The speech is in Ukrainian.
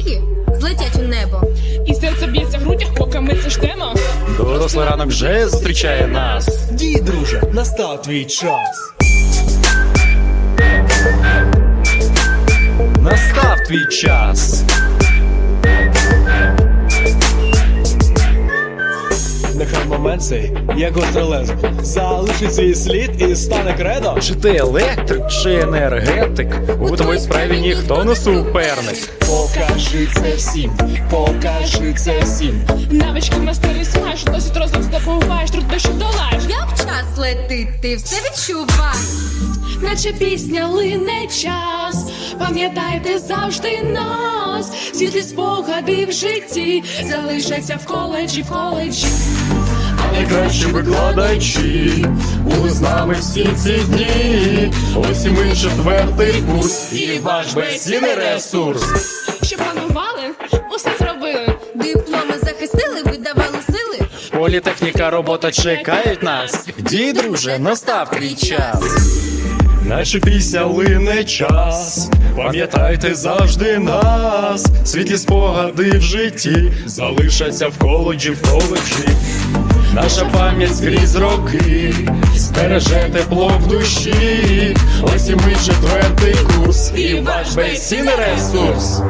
мрії злетять у небо. І серце б'ється в грудях, поки ми це ждемо. Дорослий ранок вже зустрічає нас. Дій, друже, настав твій час. Настав твій час. Нехай момент цей, як гостре лезо, залишить свій слід і стане кредо. Чи ти електрик, чи енергетик? У твоїй справі ніхто не суперник. Покажи це всім, покажи це всім. Навички мастери смаж, досить розум здобуваєш, труднощі долаєш. Як час летить, ти все відчуваєш. Наче пісня лине час, пам'ятайте завжди нас, світлі спогади в житті залишаться в коледжі, в коледжі. Найкращі викладачі були з нами всі ці дні. Ось і ми четвертий курс, і ваш безцінний ресурс. Що планували, усе зробили. Дипломи захистили, видавали сили. Політехніка, робота чекають нас. Дій, друже, настав твій час. Наче пісня лине час, пам'ятайте завжди нас, світлі спогади в житті залишаться в коледжі, в коледжі. Наша пам'ять скрізь роки, збереже тепло в душі. Ось і ми четвертий курс, і ваш безцінний ресурс.